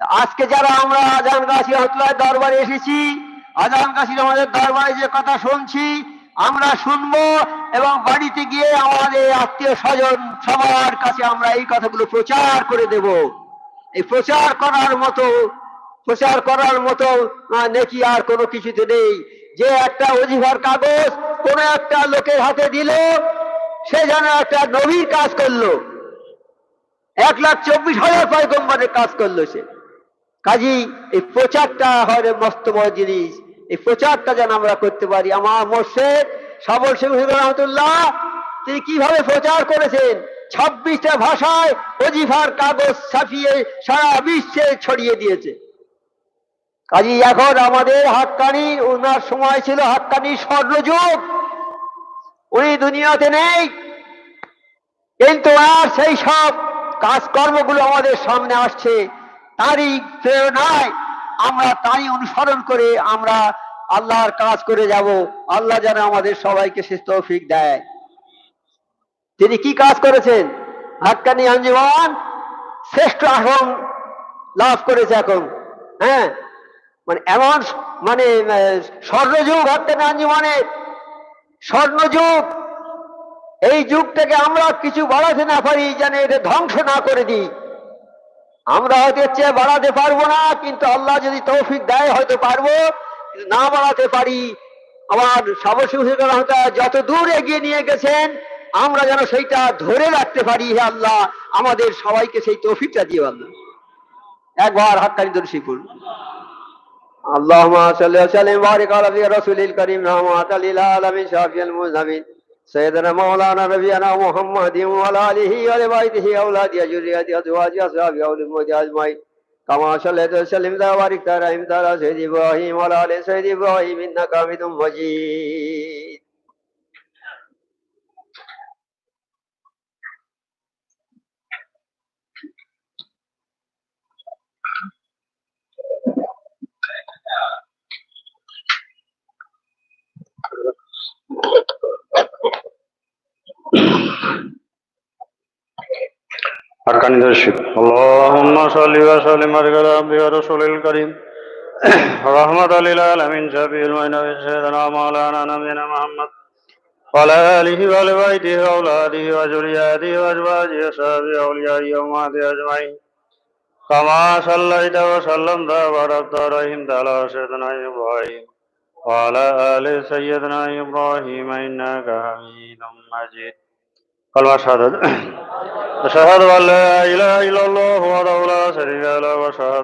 আজকে যারা আমরা আজান গাছি রহমতুল্লাহ দরবারে এসেছি, আজান গাছির আমাদের দরবারে যে কথা শুনছি, আমরা শুনব এবং বাড়িতে গিয়ে আমাদের আত্মীয় স্বজন সবার কাছে আমরা এই কথাগুলো প্রচার করে দেব। এই প্রচার করার মতো, প্রচার করার মতো নেকি আর কোনো কিছুতে নেই। যে একটা অজিভার কাগজ কোনো একটা লোকের হাতে দিল, সে যেন একটা নবীর কাজ করল। এক লাখ চব্বিশ হাজার পয়গম্বরের কাজ করল সে। কাজী এই প্রচারটা হয় মস্ত বড় জিনিস। এই প্রচারটা যেন আমরা করতে পারি। আমার মোর্শেদ সবল সিং রহমতুল্লাহ, তিনি কীভাবে প্রচার করেছেন? ছাব্বিশটা ভাষায় অজিফার কাগজ ছাপিয়ে সারা বিশ্বে ছড়িয়ে দিয়েছে। কাজী এখন আমাদের হাক্কানি ওনার সময় ছিল হাক্কানি স্বর্ণযুগ। উনি দুনিয়াতে নেই। কিন্তু আর সেই সব কাজকর্মগুলো আমাদের সামনে আসছে। তারই প্রেরণায় আমরা তারই অনুসরণ করে আমরা আল্লাহর কাজ করে যাব। আল্লাহ যেন আমাদের সবাইকে সে তৌফিক দেয়। তিনি কি কাজ করেছেন? হাক্কানি আঞ্জুমান শ্রেষ্ঠ আসন লাভ করেছে এখন। হ্যাঁ? মানে এমন মানে স্বর্ণযুগ হাক্কানি আঞ্জুমানের স্বর্ণযুগ। এই যুগ থেকে আমরা কিছু বাড়াতে না পারি, যেন এটা ধ্বংস না করে দিই। আমরা হয়তো এর চেয়ে বাড়াতে পারবো না কিন্তু আল্লাহ যদি তৌফিক দেয় হয়তো পারবো কিন্তু না বাড়াতে পারি আমার সাবসিং যত দূর এগিয়ে নিয়ে গেছেন আমরা যেন সেইটা ধরে রাখতে পারি হে আল্লাহ আমাদের সবাইকে সেই তৌফিকটা দিও আল্লাহ একবার হাক্কানি দর্শিপুর اللهم صل وسلم وبارك على في رسول الكريم رحمة للعالمين شافي المذنبين سيدنا مولانا نبينا محمد وعلى آله وبيته أولاده ذريته أزواجه أصحابه أولي الموت أجمعين. كما صليت وسلم وبارك رحمت على سيد إبراهيم وعلى آل سيد إبراهيم إنك حميد مجيد. أركان درشق اللهم صل وسلم على عبدك ورسول الكريم رحمة للعالمين شفيع المعنى سيدنا مولانا نبينا محمد وعلى آله وعلى بيته وأولاده وذرياته وأزواجه وصحبه أوليائه وأمهاته أجمعين كما صليت وسلمت وباركت ورحمت على سيدنا إبراهيم وعلى آل سيدنا إبراهيم إنك حميد مجيد كلمة شهادة أشهد أن لا إله إلا الله وحده لا شريك له وأشهد